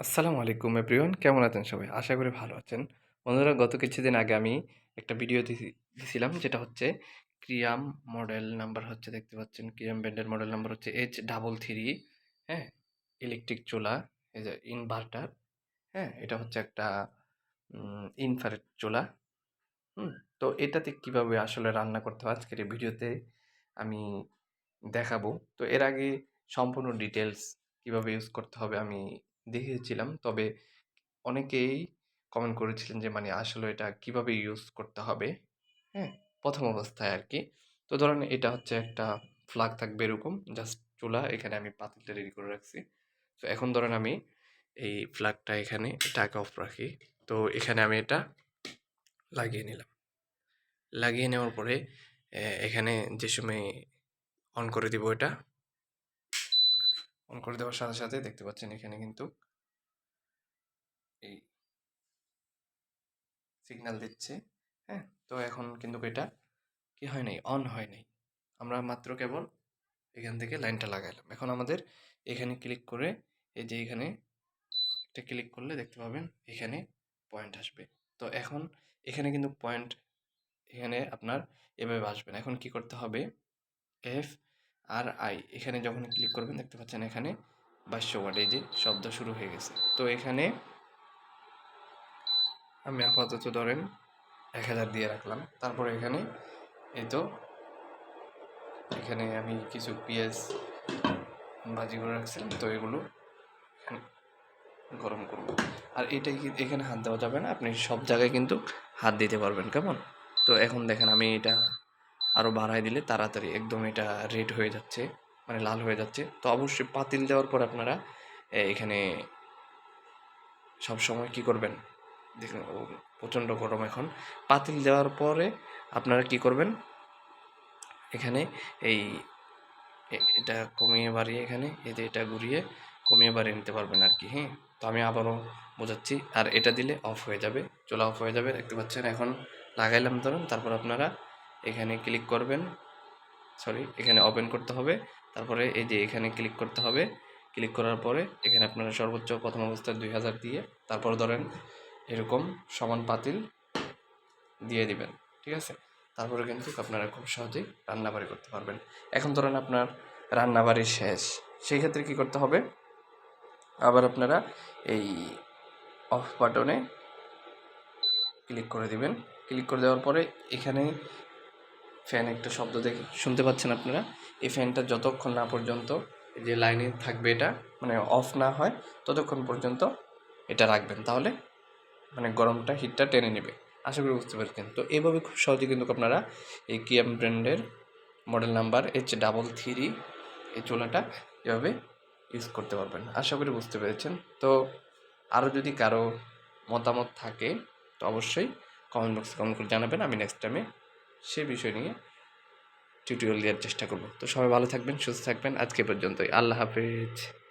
আসসালামু আলাইকুম এভরিওয়ান, কেমন আছেন সবাই? আশা করি ভালো আছেন। বন্ধুরা, গত কিছুদিন আগে আমি একটা ভিডিও দিয়েছিলাম যেটা হচ্ছে ক্রিয়াম মডেল নাম্বার হচ্ছে, দেখতে পাচ্ছেন, ক্রিয়াম ব্র্যান্ডের মডেল নাম্বার হচ্ছে এইচ ডাবল থ্রি হ্যাঁ? ইলেকট্রিক চুলা, এই যে ইনভার্টার হ্যাঁ? এটা হচ্ছে একটা ইনফারেট চুলা, হুম? তো এটাতে কীভাবে আসলে রান্না করতে হয় আজকের এই ভিডিওতে আমি দেখাবো। তো এর আগে সম্পূর্ণ ডিটেলস কীভাবে ইউজ করতে হবে আমি দেখিয়েছিলাম তবে অনেকেই কমেন্ট করেছিলেন যে মানে আসলে এটা কীভাবে ইউজ করতে হবে? হ্যাঁ প্রথম অবস্থায় আর কি তো ধরেন এটা হচ্ছে একটা ফ্লাগ থাকবে এরকম জাস্ট চুলা, এখানে আমি পাতিলটা রেডি করে রাখছি। তো এখন ধরেন আমি এই ফ্ল্যাগটা এখানে এটাকে অফ রাখি। তো এখানে আমি এটা লাগিয়ে নিলাম। লাগিয়ে নেওয়ার পরে এখানে যে সময় অন করে দিব এটা অন করে দেওয়ার সাথে সাথে দেখতে পাচ্ছেন এখানে কিন্তু এই সিগন্যাল দিচ্ছে হ্যাঁ? তো এখন কিন্তু এটা কি হয় নাই? অন হয় নাই। আমরা মাত্র কেবল এখান থেকে লাইনটা লাগাইলাম। এখন আমাদের এখানে ক্লিক করে এই যে এখানে একটা ক্লিক করলে দেখতে পাবেন এখানে পয়েন্ট আসবে। তো এখন এখানে কিন্তু পয়েন্ট এখানে আপনার এভাবে আসবে না। এখন কি করতে হবে? এফ আর আই, এখানে যখন ক্লিক করবেন দেখতে পাচ্ছেন এখানে ওয়াট এই যে শব্দ শুরু হয়ে গেছে। তো এখানে আমি আপাতত ধরেন এক হাজার দিয়ে রাখলাম। তারপরে এখানে এই তো এখানে আমি কিছু পেঁয়াজ ভাজি করে রাখছিলাম। তো এগুলো গরম করব। আর এটাই এখানে হাত দেওয়া যাবে না? আপনি সব জায়গায় কিন্তু হাত দিতে পারবেন। কেমন? তো এখন দেখেন আমি এটা আরও বাড়াই দিলে তাড়াতাড়ি একদম এটা রেড হয়ে যাচ্ছে মানে লাল হয়ে যাচ্ছে। তো অবশ্যই পাতিল দেওয়ার পর আপনারা এখানে সব সময় কি করবেন? দেখুন প্রচণ্ড গরম এখন। পাতিল দেওয়ার পরে আপনারা কি করবেন? এখানে এই এটা কমিয়ে বাড়িয়ে এখানে এতে এটা ঘুরিয়ে কমিয়ে বাড়িয়ে নিতে পারবেন আর কি হ্যাঁ? তো আমি আবারও বোঝাচ্ছি। আর এটা দিলে অফ হয়ে যাবে, চলা অফ হয়ে যাবে, দেখতে পাচ্ছেন? এখন লাগাইলাম ধরুন, তারপর আপনারা এখানে ক্লিক করবেন সরি এখানে ওপেন করতে হবে, তারপরে এই যে এখানে ক্লিক করতে হবে ক্লিক করার পরে এখানে আপনারা সর্বোচ্চ প্রথম অবস্থায় দুই হাজার দিয়ে, তারপর ধরেন এরকম সমান পাতিল দিয়ে দিবেন, ঠিক আছে? তারপরে কিন্তু আপনারা খুব সহজেই রান্নাবাড়ি করতে পারবেন। এখন ধরেন আপনার রান্নাবাড়ি শেষ, সেই ক্ষেত্রে কী করতে হবে? আবার আপনারা এই অফ বাটনে ক্লিক করে দিবেন। ক্লিক করে দেওয়ার পরে এখানে ফ্যান একটা শব্দ দেখে, শুনতে পাচ্ছেন আপনারা? এই ফ্যানটা যতক্ষণ না পর্যন্ত যে লাইনে থাকবে এটা মানে অফ না হয়, ততক্ষণ পর্যন্ত এটা রাখবেন। তাহলে মানে গরমটা হিটটা টেনে নেবে। আশা করি বুঝতে পারছেন। তো এইভাবে খুব সহজে কিন্তু আপনারা এই কিয়াম ব্র্যান্ডের model number H double three এই চোলাটা এভাবে ইউজ করতে পারবেন। আশা করি বুঝতে পেরেছেন। তো আরও যদি কারও মতামত থাকে, তো অবশ্যই কমেন্ট বক্সে কমেন্ট করে জানাবেন। আমি নেক্সট টাইমে সে বিষয় নিয়ে টিউটোরিয়াল দেওয়ার চেষ্টা করব। তো সবাই ভালো থাকবেন, সুস্থ থাকবেন। আজকে পর্যন্তই। আল্লাহ হাফিজ।